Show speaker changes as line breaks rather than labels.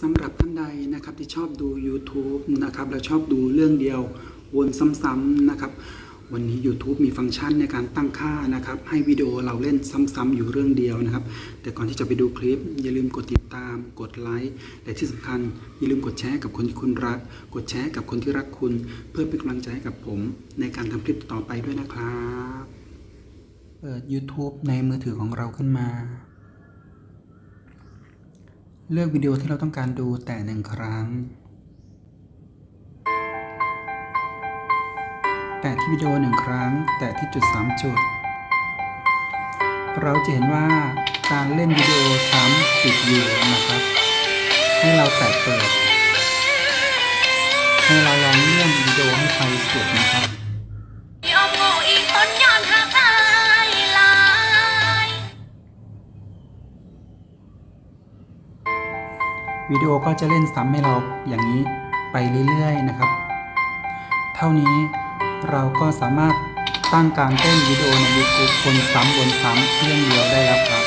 สำหรับท่านใดนะครับที่ชอบดู YouTube นะครับแล้วชอบดูเรื่องเดียววนซ้ำๆนะครับ วันนี้ YouTube มีฟังก์ชันในการตั้งค่านะครับ ให้วิดีโอเราเล่นซ้ำๆอยู่เรื่องเดียวนะครับ แต่ก่อนที่จะไปดูคลิป อย่าลืมกดติดตาม กดไลค์และที่สำคัญ อย่าลืมกดแชร์กับคนที่คุณรัก กดแชร์กับคนที่รักคุณ เพื่อเป็นกำลังใจให้กับผม ในการทำคลิปต่อไปด้วยนะครับ เปิด YouTube ในมือถือของเราขึ้นมา เลือกวิดีโอที่เราต้องการดูแต่หนึ่งครั้ง แตะที่วิดีโอหนึ่งครั้ง แตะที่จุด 3 จุด เราจะเห็นว่าการเล่นวิดีโอซ้ำติดอยู่นะครับ ให้เราแตะเปิด ให้เราลองเลื่อนวิดีโอให้ไปสุดนะครับ วิดีโอก็จะเล่นซ้ำให้เราอย่างนี้ไปเรื่อยๆนะครับ เท่านี้เราก็สามารถตั้งการเต้นวิดีโอใน YouTube คนซ้ำบนซ้ำเรื่องเดียวได้แล้วครับ